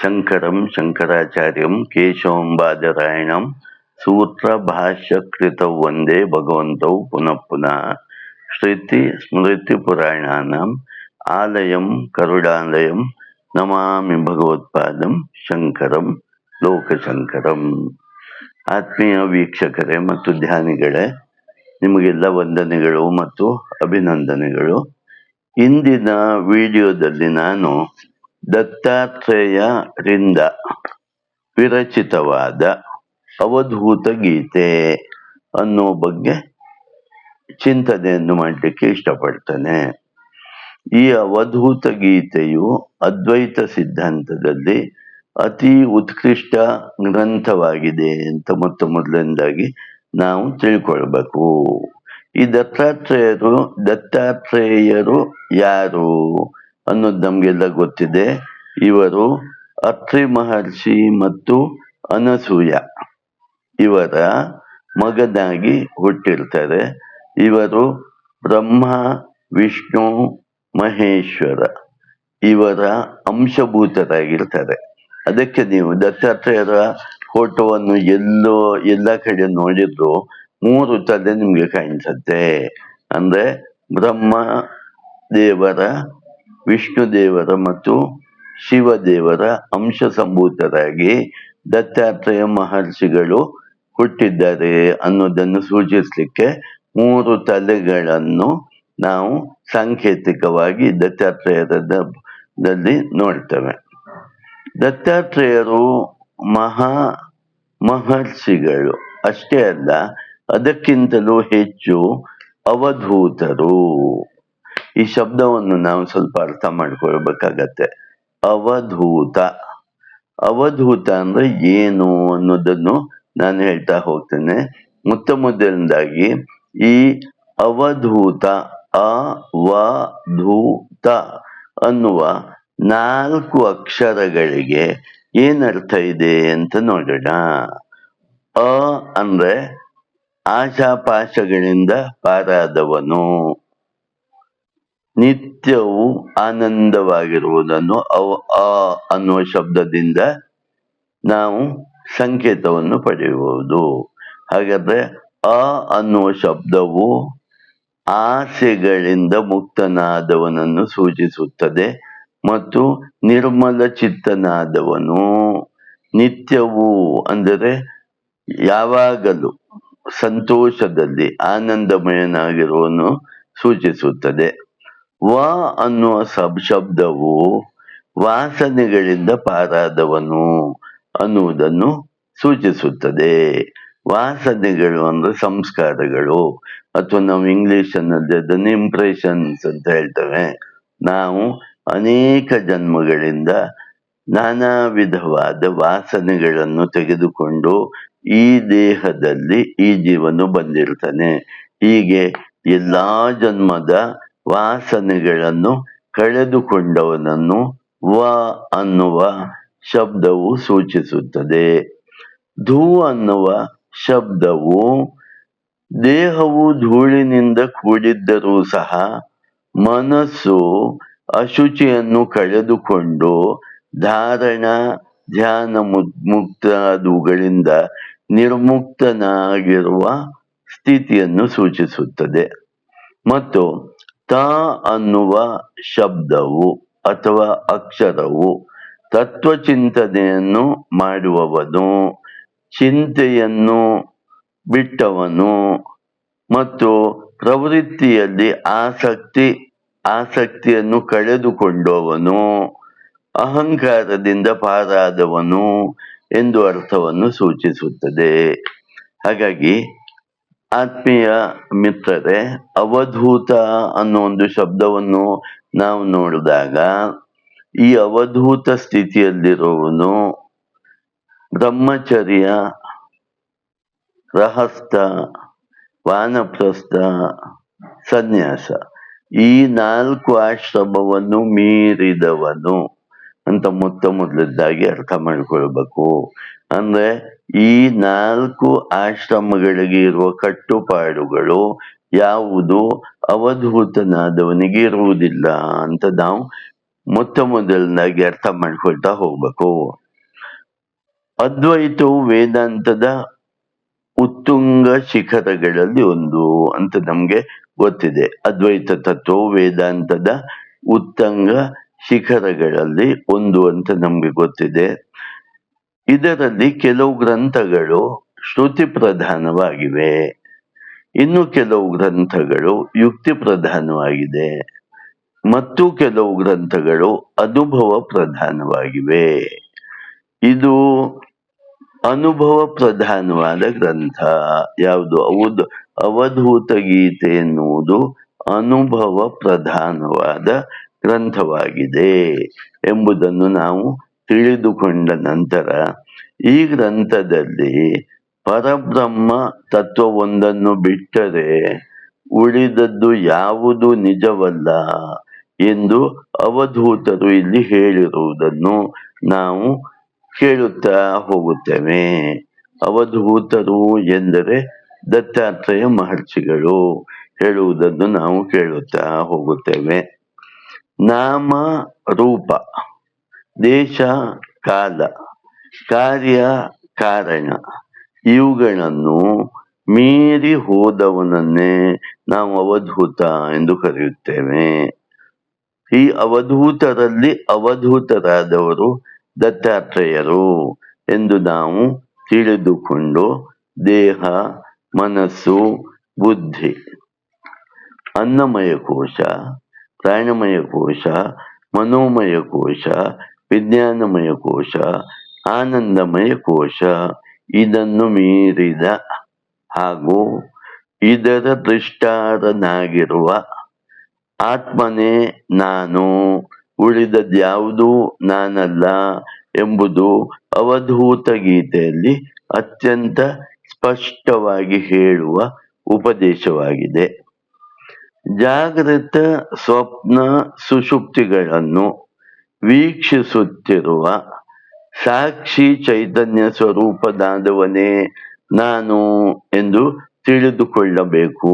ಶಂಕರಂ ಶಂಕರಾಚಾರ್ಯಂ ಕೇಶವಂಬಾದರಾಯಣಂ ಸೂತ್ರ ಭಾಷ್ಯ ಸೂತ್ರಭಾಷ್ಯಕೃತೌ ವಂದೇ ಭಗವಂತೌ ಪುನಃ ಪುನಃ ಶ್ರುತಿ ಸ್ಮೃತಿ ಪುರಾಣಾನಂ ಆಲಯಂ ಕರುಡಾಲಯಂ ನಮಾಮಿ ಭಗವತ್ಪಾದಂ ಶಂಕರಂ ಲೋಕಶಂಕರಂ ಆತ್ಮೀಯ ವೀಕ್ಷಕರೇ ಮತ್ತು ಧ್ಯಾನಿಗಳೇ, ನಿಮಗೆಲ್ಲ ವಂದನೆಗಳು ಮತ್ತು ಅಭಿನಂದನೆಗಳು. ಇಂದಿನ ವಿಡಿಯೋದಲ್ಲಿ ನಾನು ದತ್ತಾತ್ರೇಯರಿಂದ ವಿರಚಿತವಾದ ಅವಧೂತ ಗೀತೆ ಅನ್ನೋ ಬಗ್ಗೆ ಚಿಂತನೆಯನ್ನು ಮಾಡಲಿಕ್ಕೆ ಇಷ್ಟಪಡ್ತೇನೆ. ಈ ಅವಧೂತ ಗೀತೆಯು ಅದ್ವೈತ ಸಿದ್ಧಾಂತದಲ್ಲಿ ಅತಿ ಉತ್ಕೃಷ್ಟ ಗ್ರಂಥವಾಗಿದೆ ಅಂತ ಮೊತ್ತ ಮೊದಲನೇದಾಗಿ ನಾವು ತಿಳ್ಕೊಳ್ಬೇಕು. ಈ ದತ್ತಾತ್ರೇಯರು ದತ್ತಾತ್ರೇಯರು ಯಾರು? ಅನ್ನೋದು ನಮಗೆಲ್ಲ ಗೊತ್ತಿದೆ. ಇವರು ಅತ್ರಿ ಮಹರ್ಷಿ ಮತ್ತು ಅನಸೂಯ. ಇವರ ಮಗನಾಗಿ ಹುಟ್ಟಿರ್ತಾರೆ. ಇವರು ಬ್ರಹ್ಮ, ವಿಷ್ಣು, ಮಹೇಶ್ವರ ಇವರ ಅಂಶಭೂತರಾಗಿರ್ತಾರೆ. ಅದಕ್ಕೆ ನೀವು ದತ್ತಾತ್ರೇಯರ ಫೋಟೋವನ್ನು ಎಲ್ಲೋ ಎಲ್ಲ ಕಡೆ ನೋಡಿದ್ರು ಮೂರು ತಲೆ ನಿಮ್ಗೆ ಕಾಣಿಸುತ್ತೆ. ಅಂದ್ರೆ ಬ್ರಹ್ಮ ದೇವರ ವಿಷ್ಣು ದೇವರ ಮತ್ತು ಶಿವದೇವರ ಅಂಶ ಸಂಭೂತರಾಗಿ ದತ್ತಾತ್ರೇಯ ಮಹರ್ಷಿಗಳು ಹುಟ್ಟಿದ್ದಾರೆ ಅನ್ನೋದನ್ನು ಸೂಚಿಸಲಿಕ್ಕೆ ಮೂರು ತಲೆಗಳನ್ನು ನಾವು ಸಾಂಕೇತಿಕವಾಗಿ ದತ್ತಾತ್ರೇಯರದಲ್ಲಿ ನೋಡ್ತೇವೆ. ದತ್ತಾತ್ರೇಯರು ಮಹಾ ಮಹರ್ಷಿಗಳು. ಅಷ್ಟೇ ಅಲ್ಲ, ಅದಕ್ಕಿಂತಲೂ ಹೆಚ್ಚು ಅವಧೂತರು. ಈ ಶಬ್ದವನ್ನು ನಾವು ಸ್ವಲ್ಪ ಅರ್ಥ ಮಾಡ್ಕೊಳ್ಬೇಕಾಗತ್ತೆ. ಅವಧೂತ. ಅವಧೂತ ಅಂದ್ರೆ ಏನು ಅನ್ನೋದನ್ನು ನಾನು ಹೇಳ್ತಾ ಹೋಗ್ತೇನೆ. ಮೊತ್ತ ಮೊದಲನೇದಾಗಿ ಈ ಅವಧೂತ ಅವಧೂತ ಅನ್ನುವ ನಾಲ್ಕು ಅಕ್ಷರಗಳಿಗೆ ಏನರ್ಥ ಇದೆ ಅಂತ ನೋಡೋಣ. ಅ ಅಂದ್ರೆ ಆಶಾಪಾಶಗಳಿಂದ ಪಾರಾದವನು. ನಿತ್ಯವು ಆನಂದವಾಗಿರುವುದನ್ನು ಅವ ಅ ಅನ್ನುವ ಶಬ್ದದಿಂದ ನಾವು ಸಂಕೇತವನ್ನು ಪಡೆಯಬಹುದು ಹಾಗಾದ್ರೆ ಅ ಅನ್ನುವ ಶಬ್ದವು ಆಸೆಗಳಿಂದ ಮುಕ್ತನಾದವನನ್ನು ಸೂಚಿಸುತ್ತದೆ ಮತ್ತು ನಿರ್ಮಲ ಚಿತ್ತನಾದವನು ನಿತ್ಯವು ಅಂದರೆ ಯಾವಾಗಲೂ ಸಂತೋಷದಲ್ಲಿ ಆನಂದಮಯನಾಗಿರುವನು ಸೂಚಿಸುತ್ತದೆ. ವ ಅನ್ನುವ ಶಬ್ದವು ವಾಸನೆಗಳಿಂದ ಪಾರಾದವನು ಅನ್ನುವುದನ್ನು ಸೂಚಿಸುತ್ತದೆ. ವಾಸನೆಗಳು ಅಂದ್ರೆ ಸಂಸ್ಕಾರಗಳು. ಅಥವಾ ನಾವು ಇಂಗ್ಲಿಷ್ ಅನ್ನೋದು ಅದನ್ನು ಇಂಪ್ರೆಷನ್ಸ್ ಅಂತ ಹೇಳ್ತೇವೆ. ನಾವು ಅನೇಕ ಜನ್ಮಗಳಿಂದ ನಾನಾ ವಿಧವಾದ ವಾಸನೆಗಳನ್ನು ತೆಗೆದುಕೊಂಡು ಈ ದೇಹದಲ್ಲಿ ಈ ಜೀವನು ಬಂದಿರ್ತಾನೆ ಹೀಗೆ ಎಲ್ಲಾ ಜನ್ಮದ ವಾಸನೆಗಳನ್ನು ಕಳೆದುಕೊಂಡವನನ್ನು ವ ಅನ್ನುವ ಶಬ್ದವು ಸೂಚಿಸುತ್ತದೆ. ಧೂ ಅನ್ನುವ ಶಬ್ದವು ದೇಹವು ಧೂಳಿನಿಂದ ಕೂಡಿದ್ದರೂ ಸಹ ಮನಸ್ಸು ಅಶುಚಿಯನ್ನು ಕಳೆದುಕೊಂಡು ಧಾರಣ, ಧ್ಯಾನ ಮುಕ್ತಾದುಗಳಿಂದ ನಿರ್ಮುಕ್ತನಾಗಿರುವ ಸ್ಥಿತಿಯನ್ನು ಸೂಚಿಸುತ್ತದೆ. ಮತ್ತು ತ ಅನ್ನುವ ಶಬ್ದವು ಅಥವಾ ಅಕ್ಷರವು ತತ್ವಚಿಂತನೆಯನ್ನು ಮಾಡುವವನು ಚಿಂತೆಯನ್ನು ಬಿಟ್ಟವನು ಮತ್ತು ಪ್ರವೃತ್ತಿಯಲ್ಲಿ ಆಸಕ್ತಿ, ಆಸಕ್ತಿಯನ್ನು ಕಳೆದುಕೊಂಡವನು, ಅಹಂಕಾರದಿಂದ ಪಾರಾದವನು ಎಂದು ಅರ್ಥವನ್ನು ಸೂಚಿಸುತ್ತದೆ. ಹಾಗಾಗಿ ಆತ್ಮೀಯ ಮಿತ್ರರೇ, ಅವಧೂತ ಅನ್ನೋ ಒಂದು ಶಬ್ದವನ್ನು ನಾವು ನೋಡಿದಾಗ, ಈ ಅವಧೂತ ಸ್ಥಿತಿಯಲ್ಲಿರುವವನು ಬ್ರಹ್ಮಚರ್ಯ, ರಹಸ್ತ ವಾನಪ್ರಸ್ಥ ಸನ್ಯಾಸ. ಈ ನಾಲ್ಕು ಆಶ್ರಮವನ್ನು ಮೀರಿದವನು ಅಂತ ಮೊತ್ತ ಮೊದಲದ್ದಾಗಿ ಅರ್ಥ ಮಾಡ್ಕೊಳ್ಬೇಕು. ಅಂದ್ರೆ ಈ ನಾಲ್ಕು ಆಶ್ರಮಗಳಿಗೆ ಇರುವ ಕಟ್ಟುಪಾಡುಗಳು ಯಾವುದು? ಅವಧೂತನಾದವನಿಗೆ ಇರುವುದಿಲ್ಲ ಅಂತ ನಾವು ಮೊತ್ತ ಮೊದಲನಾಗಿ ಅರ್ಥ ಮಾಡ್ಕೊಳ್ತಾ ಹೋಗ್ಬೇಕು. ಅದ್ವೈತವು ವೇದಾಂತದ ಉತ್ತುಂಗ ಶಿಖರಗಳಲ್ಲಿ ಒಂದು ಅಂತ ನಮ್ಗೆ ಗೊತ್ತಿದೆ. ಅದ್ವೈತ ತತ್ವವು ವೇದಾಂತದ ಉತ್ತಂಗ ಶಿಖರಗಳಲ್ಲಿ ಒಂದು ಅಂತ ನಮ್ಗೆ ಗೊತ್ತಿದೆ. ಇದರಲ್ಲಿ ಕೆಲವು ಗ್ರಂಥಗಳು ಶ್ರುತಿ ಪ್ರಧಾನವಾಗಿವೆ ಇನ್ನು ಕೆಲವು ಗ್ರಂಥಗಳು ಯುಕ್ತಿ ಪ್ರಧಾನವಾಗಿದೆ ಮತ್ತು ಕೆಲವು ಗ್ರಂಥಗಳು ಅನುಭವ ಪ್ರಧಾನವಾಗಿವೆ ಇದು ಅನುಭವ ಪ್ರಧಾನವಾದ ಗ್ರಂಥ. ಯಾವುದು? ಹೌದು ಅವಧೂತ ಗೀತೆ ಎನ್ನುವುದು ಅನುಭವ ಪ್ರಧಾನವಾದ ಗ್ರಂಥವಾಗಿದೆ ಎಂಬುದನ್ನು ನಾವು ತಿಳಿದುಕೊಂಡ ನಂತರ ಈ ಗ್ರಂಥದಲ್ಲಿ ಪರಬ್ರಹ್ಮ ತತ್ವವೊಂದನ್ನು ಬಿಟ್ಟರೆ ಉಳಿದದ್ದು ಯಾವುದು ನಿಜವಲ್ಲ ಎಂದು ಅವಧೂತರು ಇಲ್ಲಿ ಹೇಳಿರುವುದನ್ನು ನಾವು ಕೇಳುತ್ತಾ ಹೋಗುತ್ತೇವೆ. ಅವಧೂತರು ಎಂದರೆ ದತ್ತಾತ್ರೇಯ ಮಹರ್ಷಿಗಳು ಹೇಳುವುದನ್ನು ನಾವು ಕೇಳುತ್ತಾ ಹೋಗುತ್ತೇವೆ. ನಾಮ ರೂಪ. ದೇಶ ಕಾಲ ಕಾರ್ಯ ಕಾರಣ ಇವುಗಳನ್ನು ಮೀರಿ ಹೋದವನನ್ನೇ ನಾವು ಅವಧೂತ ಎಂದು ಕರೆಯುತ್ತೇವೆ. ಈ ಅವಧೂತರಲ್ಲಿ ಅವಧೂತರಾದವರು ದತ್ತಾತ್ರೇಯರು ಎಂದು ನಾವು ತಿಳಿದುಕೊಂಡು ದೇಹ, ಮನಸ್ಸು, ಬುದ್ಧಿ ಅನ್ನಮಯ ಕೋಶ ಪ್ರಾಣಮಯ ಕೋಶ ಮನೋಮಯ ಕೋಶ ವಿಜ್ಞಾನಮಯ ಕೋಶ ಆನಂದಮಯ ಕೋಶ ಇದನ್ನು ಮೀರಿದ ಹಾಗೂ ಇದರ ದೃಷ್ಟಾರನಾಗಿರುವ ಆತ್ಮನೇ ನಾನು, ಉಳಿದದ್ಯಾವುದೂ ನಾನಲ್ಲ ಎಂಬುದು ಅವಧೂತ ಗೀತೆಯಲ್ಲಿ ಅತ್ಯಂತ ಸ್ಪಷ್ಟವಾಗಿ ಹೇಳುವ ಉಪದೇಶವಾಗಿದೆ. ಜಾಗೃತ ಸ್ವಪ್ನ ಸುಷುಪ್ತಿಗಳನ್ನು ವೀಕ್ಷಿಸುತ್ತಿರುವ ಸಾಕ್ಷಿ ಚೈತನ್ಯ ಸ್ವರೂಪದಾದವನೇ ನಾನು ಎಂದು ತಿಳಿದುಕೊಳ್ಳಬೇಕು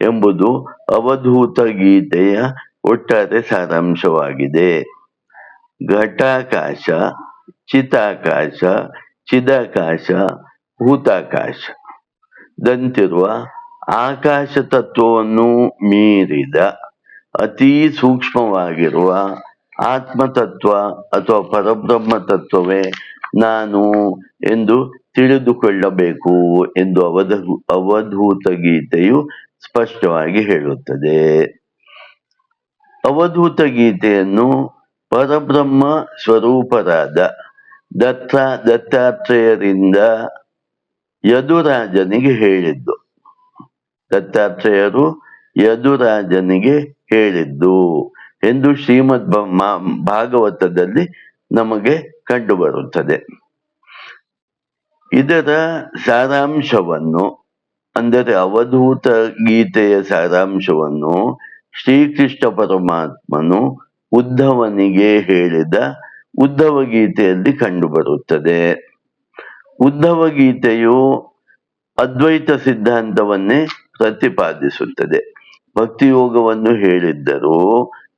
ಎಂಬುದು ಅವಧೂತ ಗೀತೆಯ ಒಟ್ಟಾರೆ ಸಾರಾಂಶವಾಗಿದೆ. ಘಟಾಕಾಶ, ಚಿತಾಕಾಶ, ಚಿದಾಕಾಶ, ಭೂತಾಕಾಶ ದಂತಿರುವ ಆಕಾಶ ತತ್ವವನ್ನು ಮೀರಿದ ಅತೀ ಸೂಕ್ಷ್ಮವಾಗಿರುವ ಆತ್ಮತತ್ವ ಅಥವಾ ಪರಬ್ರಹ್ಮ ತತ್ವವೇ ನಾನು ಎಂದು ತಿಳಿದುಕೊಳ್ಳಬೇಕು ಎಂದು ಅವಧ, ಅವಧೂತ ಗೀತೆಯು ಸ್ಪಷ್ಟವಾಗಿ ಹೇಳುತ್ತದೆ. ಅವಧೂತ ಗೀತೆಯನ್ನು ಪರಬ್ರಹ್ಮ ಸ್ವರೂಪರಾದ ದತ್ತ, ದತ್ತಾತ್ರೇಯರಿಂದ ಯದುರಾಜನಿಗೆ ಹೇಳಿದ್ದು. ದತ್ತಾತ್ರೇಯರು ಯದುರಾಜನಿಗೆ ಹೇಳಿದ್ದು. ಎಂದು ಶ್ರೀಮದ್ ಭಾಗವತದಲ್ಲಿ ನಮಗೆ ಕಂಡುಬರುತ್ತದೆ. ಇದರ ಸಾರಾಂಶವನ್ನು, ಅಂದರೆ ಅವಧೂತ ಗೀತೆಯ ಸಾರಾಂಶವನ್ನು ಶ್ರೀಕೃಷ್ಣ ಪರಮಾತ್ಮನು ಉದ್ಧವನಿಗೆ ಹೇಳಿದ ಉದ್ಧವ ಗೀತೆಯಲ್ಲಿ ಕಂಡುಬರುತ್ತದೆ. ಉದ್ಧವ ಗೀತೆಯು ಅದ್ವೈತ ಸಿದ್ಧಾಂತವನ್ನೇ ಪ್ರತಿಪಾದಿಸುತ್ತದೆ. ಭಕ್ತಿಯೋಗವನ್ನು ಹೇಳಿದ್ದರೂ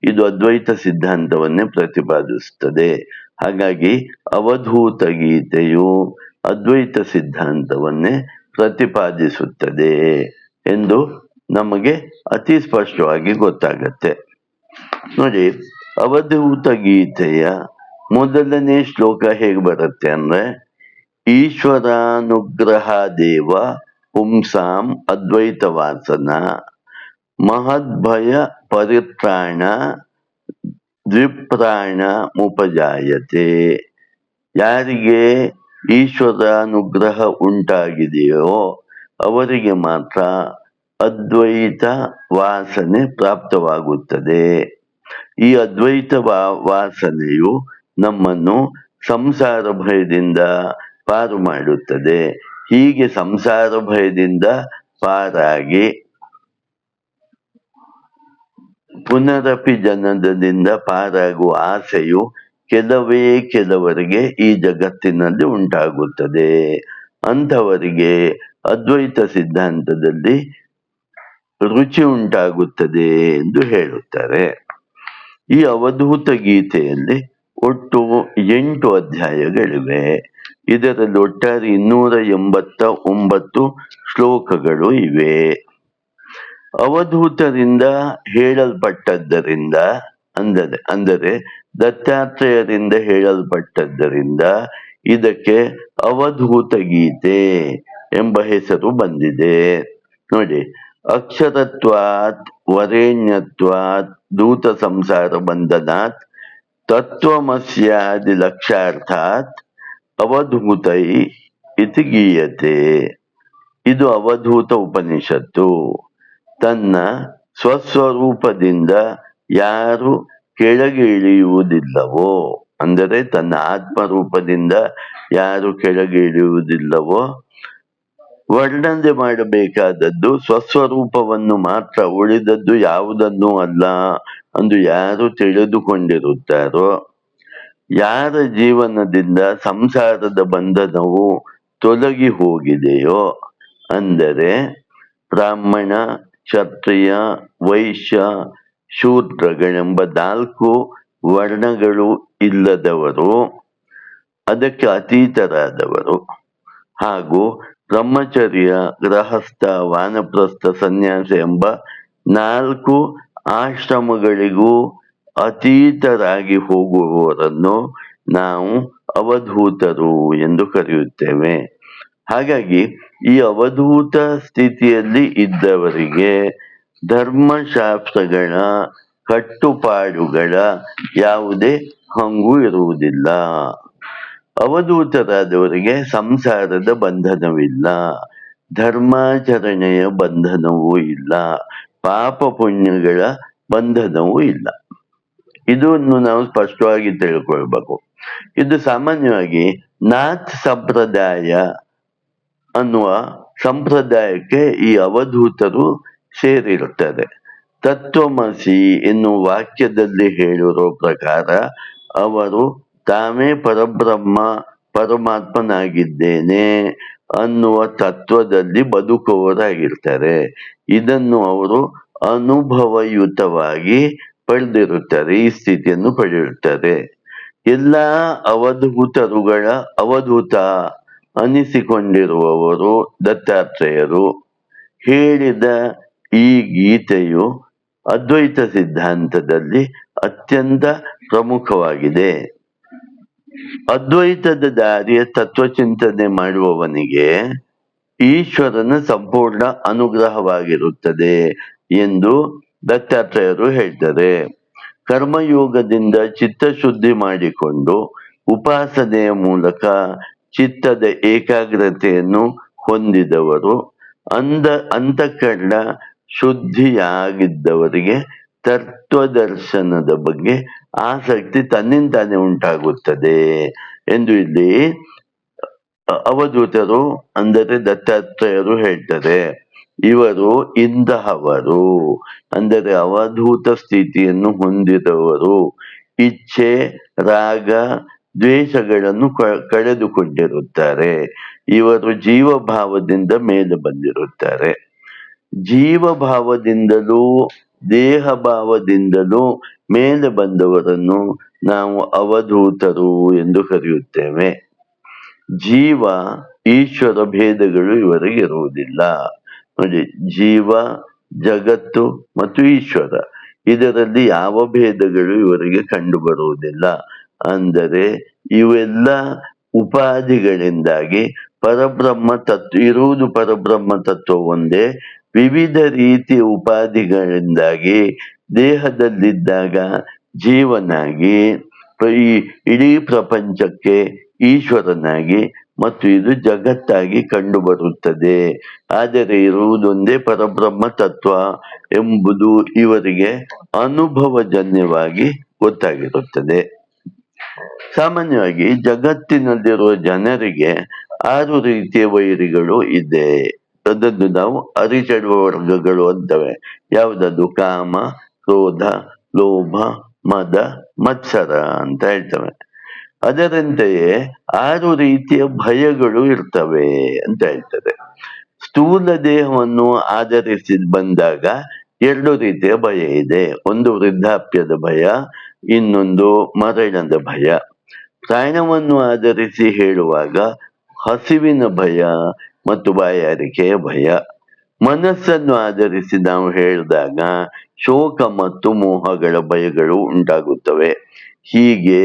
ಇದು ಅದ್ವೈತ ಸಿದ್ಧಾಂತವನ್ನೇ ಪ್ರತಿಪಾದಿಸುತ್ತದೆ. ಹಾಗಾಗಿ ಅವಧೂತ ಗೀತೆಯು ಅದ್ವೈತ ಸಿದ್ಧಾಂತವನ್ನೇ ಪ್ರತಿಪಾದಿಸುತ್ತದೆ ಎಂದು ನಮಗೆ ಅತಿ ಸ್ಪಷ್ಟವಾಗಿ ಗೊತ್ತಾಗತ್ತೆ. ನೋಡಿ, ಅವಧೂತ ಗೀತೆಯ ಮೊದಲನೇ ಶ್ಲೋಕ ಹೇಗೆ ಬರುತ್ತೆ ಅಂದ್ರೆ, ಈಶ್ವರಾನುಗ್ರಹ ದೇವ ಪುಂಸಾಂ ಅದ್ವೈತ ವಾಸನ ಮಹದ್ಭಯ ಪರಿತ್ರಾಣ ದ್ವಿಪ್ರಾಣ ಮುಪಜಾಯತೆ ಯಾರಿಗೆ ಈಶ್ವರ ಅನುಗ್ರಹ ಉಂಟಾಗಿದೆಯೋ ಅವರಿಗೆ ಮಾತ್ರ ಅದ್ವೈತ ವಾಸನೆ ಪ್ರಾಪ್ತವಾಗುತ್ತದೆ. ಈ ಅದ್ವೈತ ವಾಸನೆಯು ನಮ್ಮನ್ನು ಸಂಸಾರ ಭಯದಿಂದ ಪಾರು ಮಾಡುತ್ತದೆ. ಹೀಗೆ ಸಂಸಾರ ಭಯದಿಂದ ಪಾರಾಗಿ ಪುನರಪಿ ಜನನದಿಂದ ಪಾರಾಗುವ ಆಸೆಯು ಕೆಲವೇ ಕೆಲವರಿಗೆ ಈ ಜಗತ್ತಿನಲ್ಲಿ ಉಂಟಾಗುತ್ತದೆ. ಅಂಥವರಿಗೆ ಅದ್ವೈತ ಸಿದ್ಧಾಂತದಲ್ಲಿ ರುಚಿ ಉಂಟಾಗುತ್ತದೆ ಎಂದು ಹೇಳುತ್ತಾರೆ. ಈ ಅವಧೂತ ಗೀತೆಯಲ್ಲಿ ಒಟ್ಟು ಎಂಟು ಅಧ್ಯಾಯಗಳಿವೆ. ಇದರಲ್ಲಿ ಒಟ್ಟಾರೆ ಇನ್ನೂರ ಎಂಬತ್ತ ಒಂಬತ್ತು ಶ್ಲೋಕಗಳು ಇವೆ. ಅವಧೂತರಿಂದ ಹೇಳಲ್ಪಟ್ಟದ್ದರಿಂದ, ಅಂದರೆ ಅಂದರೆ ದತ್ತಾತ್ರೇಯರಿಂದ ಹೇಳಲ್ಪಟ್ಟದ್ದರಿಂದ ಇದಕ್ಕೆ ಅವಧೂತ ಗೀತೆ ಎಂಬ ಹೆಸರು ಬಂದಿದೆ. ನೋಡಿ, ಅಕ್ಷರತ್ವಾತ್, ವರೇಣ್ಯತ್ವಾತ್, ದೂತ ಸಂಸಾರ ಬಂಧನಾತ್, ತತ್ವಮಸ್ಯಾದಿ ಲಕ್ಷಾರ್ಥಾತ್, ಅವಧೂತೈ ಇತಿ ಗೀಯತೆ. ಇದು ಅವಧೂತ ಉಪನಿಷತ್ತು. ತನ್ನ ಸ್ವಸ್ವರೂಪದಿಂದ ಯಾರು ಕೆಳಗೆ ಇಳಿಯುವುದಿಲ್ಲವೋ ಅಂದರೆ ತನ್ನ ಆತ್ಮರೂಪದಿಂದ ಯಾರು ಕೆಳಗೆ ಇಳಿಯುವುದಿಲ್ಲವೋ ವರ್ಣನೆ ಮಾಡಬೇಕಾದದ್ದು ಸ್ವಸ್ವರೂಪವನ್ನು ಮಾತ್ರ, ಉಳಿದದ್ದು ಯಾವುದನ್ನು ಅಲ್ಲ ಎಂದು ಯಾರು ತಿಳಿದುಕೊಂಡಿರುತ್ತಾರೋ? ಯಾರ ಜೀವನದಿಂದ ಸಂಸಾರದ ಬಂಧನವು ತೊಲಗಿ ಹೋಗಿದೆಯೋ ಅಂದರೆ ಬ್ರಾಹ್ಮಣ ಕ್ಷತ್ರಿಯ, ವೈಶ್ಯ, ಶೂದ್ರಗಳೆಂಬ ನಾಲ್ಕು ವರ್ಣಗಳು ಇಲ್ಲದವರು, ಅದಕ್ಕೆ ಅತೀತರಾದವರು. ಹಾಗೂ ಬ್ರಹ್ಮಚರ್ಯ, ಗೃಹಸ್ಥ, ವಾನಪ್ರಸ್ಥ, ಸನ್ಯಾಸ ಎಂಬ ನಾಲ್ಕು ಆಶ್ರಮಗಳಿಗೂ ಅತೀತರಾಗಿ ಹೋಗುವವರನ್ನು ನಾವು ಅವಧೂತರು ಎಂದು ಕರೆಯುತ್ತೇವೆ. ಹಾಗಾಗಿ ಈ ಅವಧೂತ ಸ್ಥಿತಿಯಲ್ಲಿ ಇದ್ದವರಿಗೆ ಧರ್ಮಶಾಸ್ತ್ರಗಳ ಕಟ್ಟುಪಾಡುಗಳ ಯಾವುದೇ ಹಂಗು ಇರುವುದಿಲ್ಲ. ಅವಧೂತರಾದವರಿಗೆ ಸಂಸಾರದ ಬಂಧನವಿಲ್ಲ. ಧರ್ಮಾಚರಣೆಯ ಬಂಧನವೂ ಇಲ್ಲ. ಪಾಪ ಪುಣ್ಯಗಳ ಬಂಧನವೂ ಇಲ್ಲ. ಇದನ್ನು ನಾವು ಸ್ಪಷ್ಟವಾಗಿ ತಿಳ್ಕೊಳ್ಬೇಕು. ಇದು ಸಾಮಾನ್ಯವಾಗಿ ನಾಥ್ ಸಂಪ್ರದಾಯ ಅನ್ನುವ ಸಂಪ್ರದಾಯಕ್ಕೆ ಈ ಅವಧೂತರು ಸೇರಿರುತ್ತದೆ ತತ್ವಮಸಿ ಎನ್ನುವ ವಾಕ್ಯದಲ್ಲಿ ಹೇಳಿರೋ ಪ್ರಕಾರ, ಅವರು ತಾವೇ ಪರಬ್ರಹ್ಮ, ಪರಮಾತ್ಮನಾಗಿದ್ದೇನೆ ಅನ್ನುವ ತತ್ವದಲ್ಲಿ ಬದುಕುವವರಾಗಿರ್ತಾರೆ. ಇದನ್ನು ಅವರು ಅನುಭವಯುತವಾಗಿ ಪಡೆದಿರುತ್ತಾರೆ, ಈ ಸ್ಥಿತಿಯನ್ನು ಪಡೆಯುತ್ತಾರೆ ಎಲ್ಲ ಅವಧೂತರುಗಳ ಅವಧೂತ ಅನಿಸಿಕೊಂಡಿರುವವರು ದತ್ತಾತ್ರೇಯರು ಹೇಳಿದ ಈ ಗೀತೆಯು ಅದ್ವೈತ ಸಿದ್ಧಾಂತದಲ್ಲಿ ಅತ್ಯಂತ ಪ್ರಮುಖವಾಗಿದೆ. ಅದ್ವೈತದ ದಾರಿಯ ತತ್ವಚಿಂತನೆ ಮಾಡುವವನಿಗೆ ಈಶ್ವರನ ಸಂಪೂರ್ಣ ಅನುಗ್ರಹವಾಗಿರುತ್ತದೆ ಎಂದು ದತ್ತಾತ್ರೇಯರು ಹೇಳ್ತಾರೆ. ಕರ್ಮಯೋಗದಿಂದ ಚಿತ್ತಶುದ್ಧಿ ಮಾಡಿಕೊಂಡು ಉಪಾಸನೆಯ ಮೂಲಕ ಚಿತ್ತದ ಏಕಾಗ್ರತೆಯನ್ನು ಹೊಂದಿದವರು ಅಂದ ಅಂತಃಕರಣ ಶುದ್ಧಿಯಾಗಿದ್ದವರಿಗೆ ತತ್ವದರ್ಶನದ ಬಗ್ಗೆ ಆಸಕ್ತಿ ತನ್ನಿಂದಾನೇ ಉಂಟಾಗುತ್ತದೆ ಎಂದು ಇಲ್ಲಿ ಅವಧೂತರು ಅಂದರೆ ದತ್ತಾತ್ರೇಯರು ಹೇಳ್ತಾರೆ. ಇವರು ಇಂತಹವರು ಅಂದರೆ ಅವಧೂತ ಸ್ಥಿತಿಯನ್ನು ಹೊಂದಿದವರು. ಇಚ್ಛೆ, ರಾಗ ದ್ವೇಷಗಳನ್ನು ಕಳೆದುಕೊಂಡಿರುತ್ತಾರೆ. ಇವರು ಜೀವಭಾವದಿಂದ ಮೇಲೆ ಬಂದಿರುತ್ತಾರೆ. ಜೀವಭಾವದಿಂದಲೂ ದೇಹ ಭಾವದಿಂದಲೂ ಮೇಲೆ ಬಂದವರನ್ನು ನಾವು ಅವಧೂತರು ಎಂದು ಕರೆಯುತ್ತೇವೆ. ಜೀವ, ಈಶ್ವರ ಭೇದಗಳು ಇವರಿಗೆ ಇರುವುದಿಲ್ಲ. ನೋಡಿ, ಜೀವ, ಜಗತ್ತು ಮತ್ತು ಈಶ್ವರ. ಇದರಲ್ಲಿ ಯಾವ ಭೇದಗಳು ಇವರಿಗೆ ಕಂಡು ಬರುವುದಿಲ್ಲ ಅಂದರೆ ಇವೆಲ್ಲ ಉಪಾಧಿಗಳಿಂದಾಗಿ ಪರಬ್ರಹ್ಮ ತತ್ವ, ಇರುವುದು ಪರಬ್ರಹ್ಮ ತತ್ವ ಒಂದೇ. ವಿವಿಧ ರೀತಿಯ ಉಪಾಧಿಗಳಿಂದಾಗಿ ದೇಹದಲ್ಲಿದ್ದಾಗ ಜೀವನಾಗಿ, ಈ ಇಡೀ ಪ್ರಪಂಚಕ್ಕೆ ಈಶ್ವರನಾಗಿ ಮತ್ತು ಇದು ಜಗತ್ತಾಗಿ ಕಂಡುಬರುತ್ತದೆ. ಆದರೆ ಇರುವುದೊಂದೇ ಪರಬ್ರಹ್ಮ ತತ್ವ ಎಂಬುದು ಇವರಿಗೆ ಅನುಭವಜನ್ಯವಾಗಿ ಗೊತ್ತಾಗಿರುತ್ತದೆ. ಸಾಮಾನ್ಯವಾಗಿ ಜಗತ್ತಿನಲ್ಲಿರುವ ಜನರಿಗೆ ಆರು ರೀತಿಯ ವೈರಿಗಳು ಇದೆ. ಅದನ್ನು ನಾವು ಅರಿಚಡುವ ವರ್ಗಗಳು ಅಂತವೆ. ಯಾವುದದು? ಕಾಮ, ಕ್ರೋಧ, ಲೋಭ, ಮದ, ಮತ್ಸರ ಅಂತ ಹೇಳ್ತವೆ. ಅದರಂತೆಯೇ ಆರು ರೀತಿಯ ಭಯಗಳು ಇರ್ತವೆ ಅಂತ ಹೇಳ್ತದೆ. ಸ್ಥೂಲ ದೇಹವನ್ನು ಆಧರಿಸಿ ಬಂದಾಗ ಎರಡು ರೀತಿಯ ಭಯ ಇದೆ. ಒಂದು ವೃದ್ಧಾಪ್ಯದ ಭಯ, ಇನ್ನೊಂದು ಮರಣದ ಭಯ. ಪ್ರಾಣವನ್ನು ಆಧರಿಸಿ ಹೇಳುವಾಗ ಹಸಿವಿನ ಭಯ ಮತ್ತು ಬಾಯಾರಿಕೆಯ ಭಯ. ಮನಸ್ಸನ್ನು ಆಧರಿಸಿ ನಾವು ಹೇಳಿದಾಗ ಶೋಕ ಮತ್ತು ಮೋಹಗಳ ಭಯಗಳು ಉಂಟಾಗುತ್ತವೆ. ಹೀಗೆ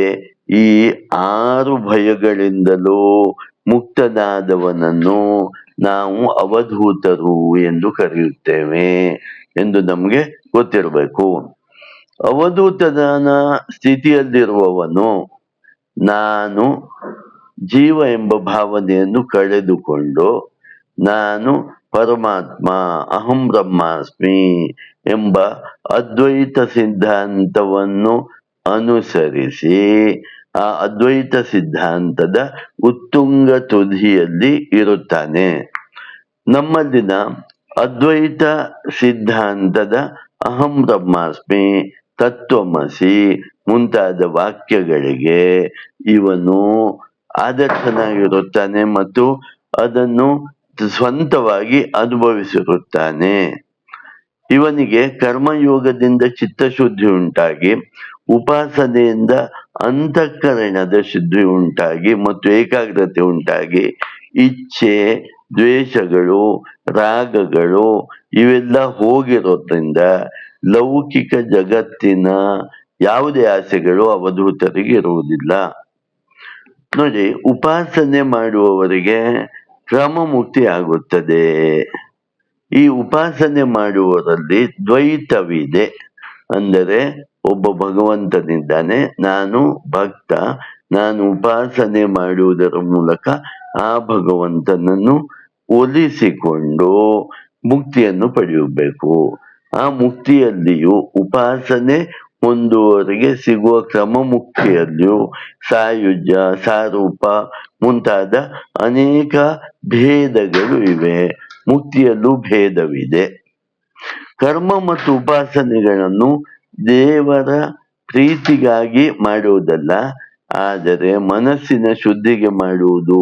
ಈ ಆರು ಭಯಗಳಿಂದಲೂ ಮುಕ್ತನಾದವನನ್ನು ನಾವು ಅವಧೂತರು ಎಂದು ಕರೆಯುತ್ತೇವೆ ಎಂದು ನಮಗೆ ಗೊತ್ತಿರಬೇಕು. ಅವಧೂತನ ಸ್ಥಿತಿಯಲ್ಲಿರುವವನು ನಾನು ಜೀವ ಎಂಬ ಭಾವನೆಯನ್ನು ಕಳೆದುಕೊಂಡು ನಾನು ಪರಮಾತ್ಮ, ಅಹಂ ಬ್ರಹ್ಮಾಸ್ಮಿ ಎಂಬ ಅದ್ವೈತ ಸಿದ್ಧಾಂತವನ್ನು ಅನುಸರಿಸಿ ಆ ಅದ್ವೈತ ಸಿದ್ಧಾಂತದ ಉತ್ತುಂಗ ತುದಿಯಲ್ಲಿ ಇರುತ್ತಾನೆ. ನಮ್ಮಲ್ಲಿನ ಅದ್ವೈತ ಸಿದ್ಧಾಂತದ ಅಹಂ ಬ್ರಹ್ಮಾಸ್ಮಿ ತತ್ವಮಸಿ ಮುಂತಾದ ವಾಕ್ಯಗಳಿಗೆ ಇವನು ಆದರ್ಶನಾಗಿರುತ್ತಾನೆ ಮತ್ತು ಅದನ್ನು ಸ್ವಂತವಾಗಿ ಅನುಭವಿಸಿರುತ್ತಾನೆ. ಇವನಿಗೆ ಕರ್ಮಯೋಗದಿಂದ ಚಿತ್ತಶುದ್ಧಿ ಉಂಟಾಗಿ, ಉಪಾಸನೆಯಿಂದ ಅಂತಃಕರಣದ ಶುದ್ಧಿ ಉಂಟಾಗಿ ಮತ್ತು ಏಕಾಗ್ರತೆ ಉಂಟಾಗಿ, ಇಚ್ಛೆ, ದ್ವೇಷಗಳು, ರಾಗಗಳು ಇವೆಲ್ಲ ಹೋಗಿರೋದ್ರಿಂದ ಲೌಕಿಕ ಜಗತ್ತಿನ ಯಾವುದೇ ಆಸೆಗಳು ಅವಧೂತರಿಗೆ ಇರುವುದಿಲ್ಲ ನೋಡಿ, ಉಪಾಸನೆ ಮಾಡುವವರಿಗೆ ಕ್ರಮ ಮುಕ್ತಿ ಆಗುತ್ತದೆ. ಈ ಉಪಾಸನೆ ಮಾಡುವವರಲ್ಲಿ ದ್ವೈತವಿದೆ. ಅಂದರೆ, ಒಬ್ಬ ಭಗವಂತನಿದ್ದಾನೆ, ನಾನು ಭಕ್ತ, ನಾನು ಉಪಾಸನೆ ಮಾಡುವುದರ ಮೂಲಕ ಆ ಭಗವಂತನನ್ನು ಒಲಿಸಿಕೊಂಡು ಮುಕ್ತಿಯನ್ನು ಪಡೆಯಬೇಕು. ಆ ಮುಕ್ತಿಯಲ್ಲಿಯೂ ಉಪಾಸನೆ ಹೊಂದುವವರಿಗೆ ಸಿಗುವ ಕ್ರಮ ಮುಕ್ತಿಯಲ್ಲಿಯೂ ಸಾಯುಜ್ಯ, ಸಾರೂಪ ಮುಂತಾದ ಅನೇಕ ಭೇದಗಳು ಇವೆ. ಮುಕ್ತಿಯಲ್ಲೂ ಭೇದವಿದೆ. ಕರ್ಮ ಮತ್ತು ಉಪಾಸನೆಗಳನ್ನು ದೇವರ ಪ್ರೀತಿಗಾಗಿ ಮಾಡುವುದಲ್ಲ, ಆದರೆ ಮನಸ್ಸಿನ ಶುದ್ಧಿಗೆ ಮಾಡುವುದು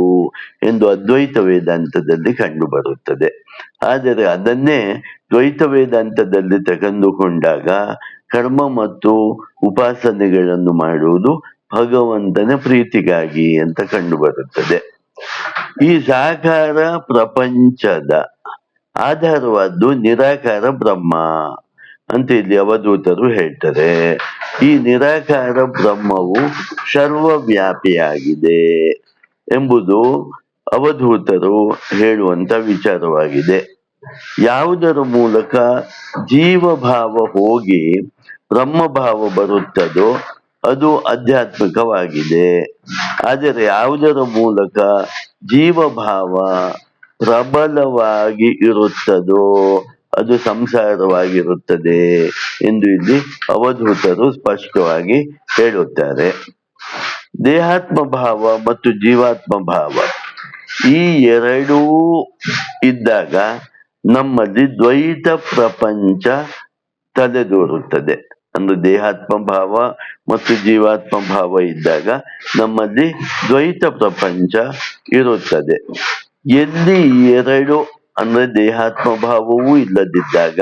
ಎಂದು ಅದ್ವೈತ ವೇದಾಂತದಲ್ಲಿ ಕಂಡುಬರುತ್ತದೆ. ಆದರೆ ಅದನ್ನೇ ದ್ವೈತ ವೇದಾಂತದಲ್ಲಿ ತೆಗೆದುಕೊಂಡಾಗ ಕರ್ಮ ಮತ್ತು ಉಪಾಸನೆಗಳನ್ನು ಮಾಡುವುದು ಭಗವಂತನ ಪ್ರೀತಿಗಾಗಿ ಅಂತ ಕಂಡುಬರುತ್ತದೆ. ಈ ಸಾಕಾರ ಪ್ರಪಂಚದ ಆಧಾರವಾದ್ದು ನಿರಾಕಾರ ಬ್ರಹ್ಮ ಅಂತ ಇಲ್ಲಿ ಅವಧೂತರು ಹೇಳ್ತಾರೆ. ಈ ನಿರಾಕಾರ ಬ್ರಹ್ಮವು ಸರ್ವವ್ಯಾಪಿಯಾಗಿದೆ ಎಂಬುದು ಅವಧೂತರು ಹೇಳುವಂತ ವಿಚಾರವಾಗಿದೆ. ಯಾವುದರ ಮೂಲಕ ಜೀವಭಾವ ಹೋಗಿ ಬ್ರಹ್ಮಭಾವ ಬರುತ್ತದೋ ಅದು ಆಧ್ಯಾತ್ಮಿಕವಾಗಿದೆ. ಆದರೆ ಯಾವುದರ ಮೂಲಕ ಜೀವಭಾವ ಪ್ರಬಲವಾಗಿ ಇರುತ್ತದೋ ಅದು ಸಂಸಾರವಾಗಿರುತ್ತದೆ ಎಂದು ಇಲ್ಲಿ ಅವಧೂತರು ಸ್ಪಷ್ಟವಾಗಿ ಹೇಳುತ್ತಾರೆ. ದೇಹಾತ್ಮ ಭಾವ ಮತ್ತು ಜೀವಾತ್ಮ ಭಾವ ಈ ಎರಡೂ ಇದ್ದಾಗ ನಮ್ಮಲ್ಲಿ ದ್ವೈತ ಪ್ರಪಂಚ ತಲೆದೋರುತ್ತದೆ. ಅಂದ್ರೆ ದೇಹಾತ್ಮ ಭಾವ ಮತ್ತು ಜೀವಾತ್ಮ ಭಾವ ಇದ್ದಾಗ ನಮ್ಮಲ್ಲಿ ದ್ವೈತ ಪ್ರಪಂಚ ಇರುತ್ತದೆ. ಎಲ್ಲಿ ಎರಡು ಅಂದ್ರೆ ದೇಹಾತ್ಮ ಭಾವವೂ ಇಲ್ಲದಿದ್ದಾಗ,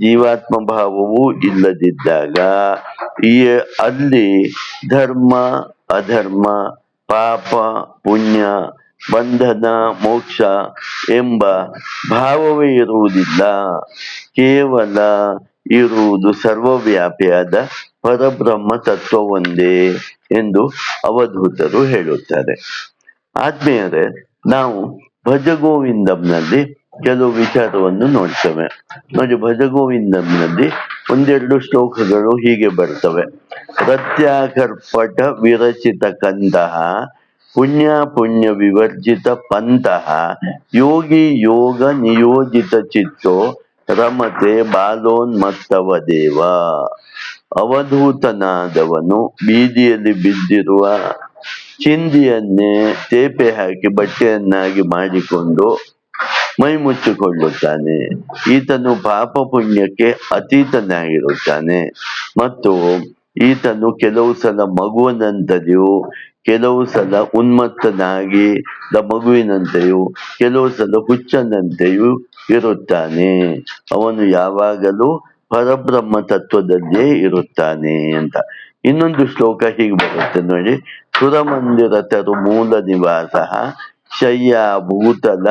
ಜೀವಾತ್ಮ ಭಾವವೂ ಇಲ್ಲದಿದ್ದಾಗ, ಈ ಅಲ್ಲಿ ಧರ್ಮ, ಅಧರ್ಮ, ಪಾಪ, ಪುಣ್ಯ, ಬಂಧನ, ಮೋಕ್ಷ ಎಂಬ ಭಾವವೇ ಇರುವುದಿಲ್ಲ. ಕೇವಲ ಇರುವುದು ಸರ್ವವ್ಯಾಪಿಯಾದ ಪರಬ್ರಹ್ಮ ತತ್ವ ಒಂದೇ ಎಂದು ಅವಧೂತರು ಹೇಳುತ್ತಾರೆ. ಆದ್ಮೇಲೆ ನಾವು ಭಜಗೋವಿಂದಂನಲ್ಲಿ ಕೆಲವು ವಿಚಾರವನ್ನು ನೋಡ್ತೇವೆ. ನೋಡಿ ಭಜಗೋವಿಂದಂನಲ್ಲಿ ಒಂದೆರಡು ಶ್ಲೋಕಗಳು ಹೀಗೆ ಬರ್ತವೆ. ಪ್ರತ್ಯಾಕರ್ಪಟ ವಿರಚಿತ ಕಂತಹ ಪುಣ್ಯ ಪುಣ್ಯ ವಿವರ್ಜಿತ ಪಂತಹ ಯೋಗಿ ಯೋಗ ನಿಯೋಜಿತ ಚಿತ್ತೋ ರಮತೆ ಬಾಲೋನ್ಮತ್ತವ ದೇವ. ಅವಧೂತನಾದವನು ಬೀದಿಯಲ್ಲಿ ಬಿದ್ದಿರುವ ಚಿಂದಿಯನ್ನೇ ತೇಪೆ ಹಾಕಿ ಬಟ್ಟೆಯನ್ನಾಗಿ ಮಾಡಿಕೊಂಡು ಮೈ ಮುಚ್ಚಿಕೊಳ್ಳುತ್ತಾನೆ ಈತನು ಪಾಪ ಪುಣ್ಯಕ್ಕೆ ಅತೀತನಾಗಿರುತ್ತಾನೆ. ಮತ್ತು ಈತನು ಕೆಲವು ಸಲ ಮಗುವನಂತೆಯೂ, ಕೆಲವು ಸಲ ಉನ್ಮತ್ತನಾಗಿ ದ ಮಗುವಿನಂತೆಯೂ, ಕೆಲವು ಸಲ ಹುಚ್ಚನಂತೆಯೂ ಇರುತ್ತಾನೆ. ಅವನು ಯಾವಾಗಲೂ ಪರಬ್ರಹ್ಮ ತತ್ವದಲ್ಲೇ ಇರುತ್ತಾನೆ ಅಂತ. ಇನ್ನೊಂದು ಶ್ಲೋಕ ಹೀಗೆ ಬರುತ್ತೆ ನೋಡಿ. ಸುರಮಂದಿರ ತರು ಮೂಲ ನಿವಾಸ, ಶಯ್ಯ ಭೂತಲ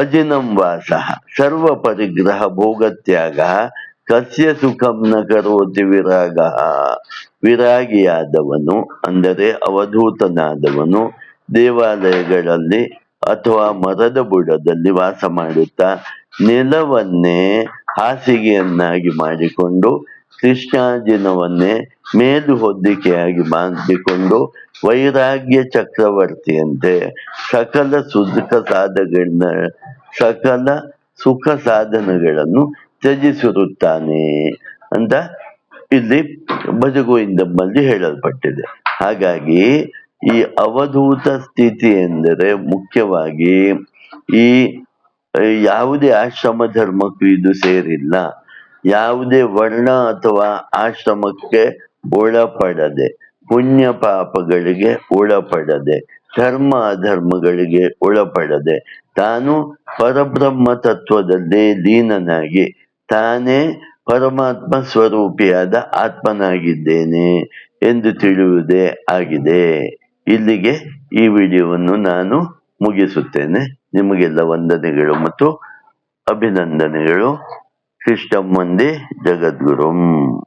ಅಜಿನಂ ವಾಸ, ಸರ್ವ ಪರಿಗ್ರಹ ಭೋಗತ್ಯಾಗ, ಕಸ್ಯ ಸುಖಂ ನ ಕರೋತಿ ವಿರಾಗ. ವಿರಾಗಿಯಾದವನು ಅಂದರೆ ಅವಧೂತನಾದವನು ದೇವಾಲಯಗಳಲ್ಲಿ ಅಥವಾ ಮರದ ಬುಡದಲ್ಲಿ ವಾಸ ಮಾಡುತ್ತಾ ನೆಲವನ್ನೇ ಹಾಸಿಗೆಯನ್ನಾಗಿ ಮಾಡಿಕೊಂಡು ಕೃಷ್ಣಾಜಿನವನ್ನೇ ಮೇಲು ಹೊದ್ದಿಕೆಯಾಗಿ ಮಾಡಿಕೊಂಡು ವೈರಾಗ್ಯ ಚಕ್ರವರ್ತಿಯಂತೆ ಸಕಲ ಸುಖ ಸಾಧಗಳನ್ನ ಸಕಲ ಸುಖ ಸಾಧನಗಳನ್ನು ತ್ಯಜಿಸಿರುತ್ತಾನೆ ಅಂತ ಇಲ್ಲಿ ಭಜಗೋವಿಂದಮ್ಮಲ್ಲಿ ಹೇಳಲ್ಪಟ್ಟಿದೆ. ಹಾಗಾಗಿ ಈ ಅವಧೂತ ಸ್ಥಿತಿ ಎಂದರೆ ಮುಖ್ಯವಾಗಿ ಈ ಯಾವುದೇ ಆಶ್ರಮ ಧರ್ಮಕ್ಕೂ ಇದು ಸೇರಿಲ್ಲ. ಯಾವುದೇ ವರ್ಣ ಅಥವಾ ಆಶ್ರಮಕ್ಕೆ ಒಳಪಡದೆ, ಪುಣ್ಯ ಪಾಪಗಳಿಗೆ ಒಳಪಡದೆ, ಧರ್ಮ ಅಧರ್ಮಗಳಿಗೆ ಒಳಪಡದೆ, ತಾನು ಪರಬ್ರಹ್ಮ ತತ್ವದಲ್ಲಿ ಲೀನನಾಗಿ ತಾನೇ ಪರಮಾತ್ಮ ಸ್ವರೂಪಿಯಾದ ಆತ್ಮನಾಗಿದ್ದೇನೆ ಎಂದು ತಿಳಿಯುವುದೇ ಆಗಿದೆ. ಇಲ್ಲಿಗೆ ಈ ವಿಡಿಯೋವನ್ನು ನಾನು ಮುಗಿಸುತ್ತೇನೆ. ನಿಮಗೆಲ್ಲ ವಂದನೆಗಳು ಮತ್ತು ಅಭಿನಂದನೆಗಳು. ಕೃಷ್ಣಮ್ಮಂದೇ ಜಗದ್ಗುರುಂ.